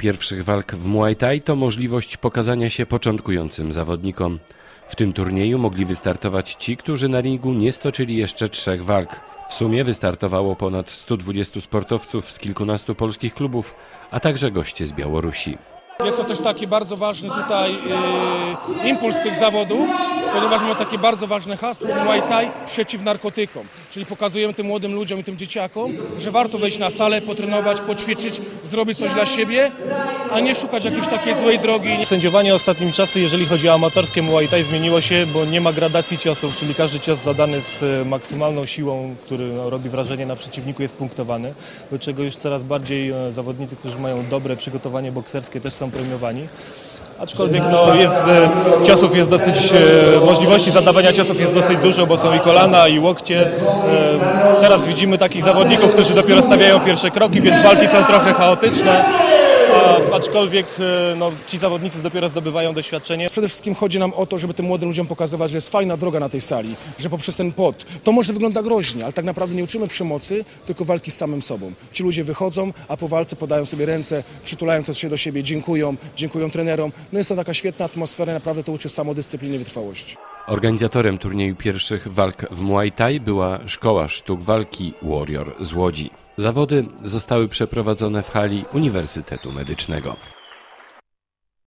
pierwszych walk w Muay Thai to możliwość pokazania się początkującym zawodnikom. W tym turnieju mogli wystartować ci, którzy na ringu nie stoczyli jeszcze trzech walk. W sumie wystartowało ponad 120 sportowców z kilkunastu polskich klubów, a także goście z Białorusi. Jest to też taki bardzo ważny tutaj yy, impuls tych zawodów, ponieważ mamy takie bardzo ważne hasło Muay Thai przeciw narkotykom. Czyli pokazujemy tym młodym ludziom i tym dzieciakom, że warto wejść na salę, potrenować, poćwiczyć, zrobić coś dla siebie, a nie szukać jakiejś takiej złej drogi. Sędziowanie ostatnim czasy, jeżeli chodzi o amatorskie Muay Thai, zmieniło się, bo nie ma gradacji ciosów, czyli każdy cios zadany z e, maksymalną siłą, który no, robi wrażenie na przeciwniku, jest punktowany, do czego już coraz bardziej e, zawodnicy, którzy mają dobre przygotowanie bokserskie, też są premiowani. Aczkolwiek no, jest, e, ciosów jest dosyć, e, możliwości zadawania ciosów jest dosyć dużo, bo są i kolana, i łokcie. E, Teraz widzimy takich zawodników, którzy dopiero stawiają pierwsze kroki, więc walki są trochę chaotyczne. A, aczkolwiek e, no, ci zawodnicy dopiero zdobywają doświadczenie. Przede wszystkim chodzi nam o to, żeby tym młodym ludziom pokazywać, że jest fajna droga na tej sali, że poprzez ten pot, to może wygląda groźnie, ale tak naprawdę nie uczymy przemocy, tylko walki z samym sobą. Ci ludzie wychodzą, a po walce podają sobie ręce, przytulają się do siebie, dziękują, dziękują trenerom. No jest to taka świetna atmosfera, naprawdę to uczy samodyscypliny i wytrwałości. Organizatorem turnieju pierwszych walk w Muay Thai była Szkoła Sztuk Walki Warrior z Łodzi. Zawody zostały przeprowadzone w hali Uniwersytetu Medycznego.